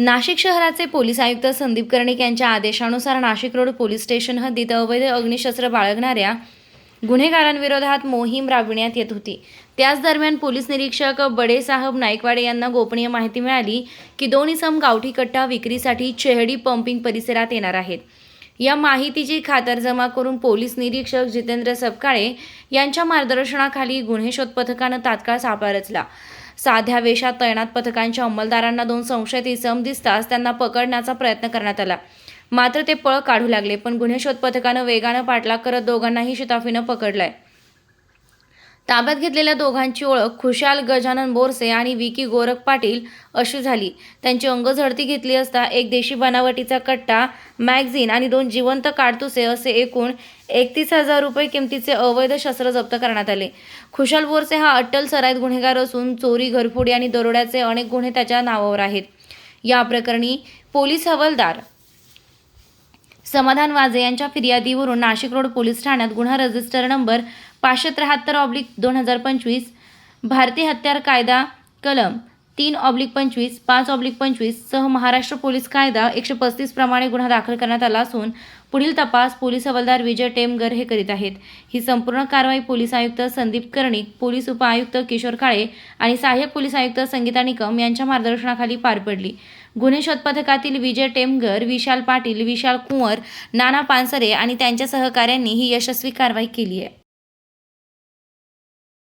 नाशिक शहराचे पोलीस आयुक्त संदीप कर्णिक यांच्या आदेशानुसार नाशिक रोड पोलीस स्टेशन हद्दीत अवैध अग्निशस्त्र बाळगणाऱ्या गुन्हेगारांविरोधात मोहीम राबविण्यात येत होती. त्याच दरम्यान पोलीस निरीक्षक बडेसाहब नाईकवाडे यांना गोपनीय माहिती मिळाली की दोन इसम गावठी कट्टा विक्रीसाठी चेहडी पंपिंग परिसरात येणार आहेत. या माहितीची खातरजमा करून पोलीस निरीक्षक जितेंद्र सपकाळे यांच्या मार्गदर्शनाखाली गुन्हे शोध पथकानं तात्काळ सापळा रचला. साध्या वेशात तैनात पथकांच्या अंमलदारांना दोन संशयित इसम दिसताच त्यांना पकडण्याचा प्रयत्न करण्यात आला. मात्र ते पळ काढू लागले पण गुन्हे शोध पथकानं वेगानं पाठलाग करत दोघांनाही शिताफीनं पकडलंय. ताब्यात घेतलेल्या दोघांची ओळख खुशाल गजानन बोरसे आणि विकी गोरख पाटील अशी झाली. त्यांची अंगझडती घेतली असता एक देशी बनावटीचा कट्टा मॅगझिन आणि दोन जिवंत काडतुसे असे एकूण एकतीस हजार रुपये किमतीचे अवैध शस्त्र जप्त करण्यात आले. खुशाल बोरसे हा अट्टल सराईत गुन्हेगार असून चोरी घरफोडी आणि दरोड्याचे अनेक गुन्हे त्याच्या नावावर आहेत. या प्रकरणी पोलीस हवालदार समाधान वाजे यांच्या फिर्यादीवरून नाशिक रोड पोलीस ठाण्यात गुन्हा रजिस्टर नंबर पाचशे त्र्याहत्तर ऑब्लिक दोन हजार पंचवीस भारतीय हत्यार कायदा कलम तीन ऑब्लिक पंचवीस पाच ऑब्लिक पंचवीस सह महाराष्ट्र पोलीस कायदा एकशे पस्तीस प्रमाणे गुन्हा दाखल करण्यात आला असून पुढील तपास पोलीस हवालदार विजय टेमगर हे करीत आहेत. ही संपूर्ण कारवाई पोलीस आयुक्त संदीप कर्णिक पोलीस उपआयुक्त किशोर काळे आणि सहाय्यक पोलीस आयुक्त संगीता निकम यांच्या मार्गदर्शनाखाली पार पडली. गुन्हे शोध पथकातील विजय टेमगर विशाल पाटील विशाल कुंवर नाना पानसरे आणि त्यांच्या सहकाऱ्यांनी ही यशस्वी कारवाई केली आहे.